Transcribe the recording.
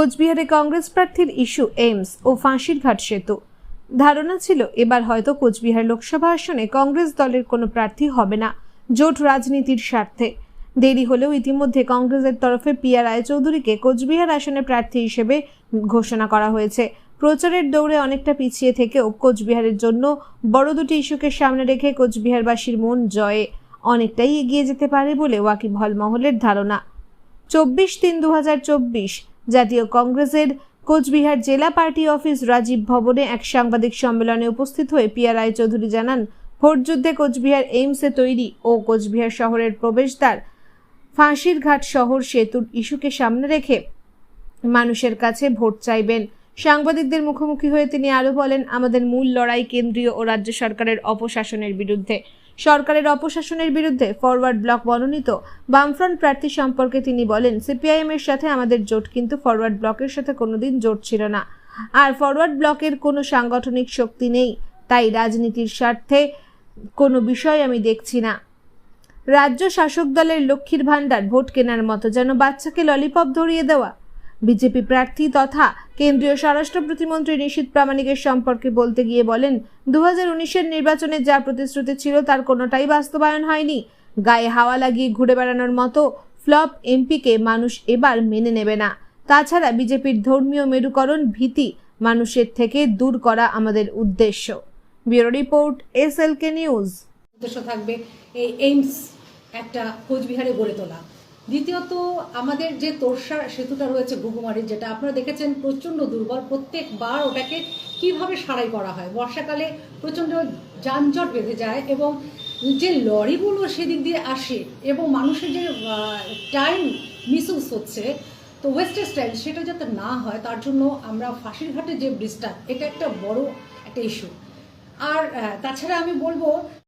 কোচবিহারে কংগ্রেস প্রার্থীর issue AIIMS ও ফাঁসির ঘাট সেতু। ধারণা ছিল, এবার হয়তো কোচবিহার লোকসভা আসনে কংগ্রেস দলের কোনো প্রার্থী হবে না, জোট রাজনীতির স্বার্থে। দেরি হলেও ইতিমধ্যে কংগ্রেসের তরফে পিয়া রায়চৌধুরীকে কোচবিহার আসনে প্রার্থী হিসেবে ঘোষণা করা হয়েছে। প্রচারের দৌড়ে অনেকটা পিছিয়ে থেকেও কোচবিহারের জন্য বড় দুটি ইস্যুকে সামনে রেখে কোচবিহারবাসীর মন জয়ে। অনেকটাই এগিয়ে যেতে পারে বলে ওয়াকিবহল মহলের ধারণা। চব্বিশ তিন দু জাতীয় কংগ্রেসের কোচবিহার জেলা পার্টি অফিস রাজীব ভবনে এক সাংবাদিক সম্মেলনে উপস্থিত হয়ে পিয়া রায়চৌধুরী জানান, ভোটযুদ্ধে কোচবিহার এইমসে তৈরি ও কোচবিহার শহরের প্রবেশদ্বার ফাঁসির ঘাট শহর সেতুর ইস্যুকে সামনে রেখে মানুষের কাছে ভোট চাইবেন। সাংবাদিকদের মুখোমুখি হয়ে তিনি আরও বলেন, আমাদের মূল লড়াই কেন্দ্রীয় ও রাজ্য সরকারের অপশাসনের বিরুদ্ধে। সরকারের অপশাসনের বিরুদ্ধে ফরওয়ার্ড ব্লক মনোনীত বামফ্রন্ট প্রার্থী সম্পর্কে তিনি বলেন, সিপিআইএম এর সাথে আমাদের জোট কিন্তু ফরওয়ার্ড ব্লকের সাথে কোনোদিন জোট ছিল না। আর ফরওয়ার্ড ব্লকের কোনো সাংগঠনিক শক্তি নেই। তাই রাজনীতির স্বার্থে কোনো বিষয় আমি দেখছি না। রাজ্য শাসক দলের লক্ষ্মীর ভাণ্ডার, ভোট কেনার মতো যেন বাচ্চাকে ললিপপ ধরিয়ে দেওয়া বিজেপি প্রার্থী তথা কেন্দ্রীয় স্বরাষ্ট্র প্রতিমন্ত্রী নিশীত প্রামাণিকের সম্পর্কে বলতে গিয়ে বলেন দু হাজার নির্বাচনে যা প্রতিশ্রুতি ছিল তার কোনোটাই বাস্তবায়ন হয়নি। গায়ে হাওয়া লাগিয়ে ঘুরে বেড়ানোর মতো ফ্লপ এমপিকে মানুষ এবার মেনে নেবে না। তাছাড়া বিজেপির ধর্মীয় মেরুকরণ ভীতি মানুষের থেকে দূর করা আমাদের উদ্দেশ্য। Bureau report S L K news. উদ্দেশ্য থাকবে এই এইমস একটা কোচবিহারে গড়ে তোলা। দ্বিতীয়ত, আমাদের যে তোরসা সেতুটা রয়েছে ঘুঘুমারির যেটা আপনারা দেখেছেন প্রচণ্ড দুর্বল, প্রত্যেকবার ওটাকে কীভাবে সারাই করা হয়? বর্ষাকালে প্রচণ্ড যানজট বেঁধে যায় এবং যে লরিগুলো সেদিক দিয়ে আসে এবং মানুষের যে টাইম মিসইউজ হচ্ছে, তো ওয়েস্টেজ স্টাইল সেটা যাতে না হয়, তার জন্য আমরা ফাঁসির ঘাটে যে ব্রিজটা এটা একটা বড় একটা ইস্যু আর তাছাড়া আমি বলব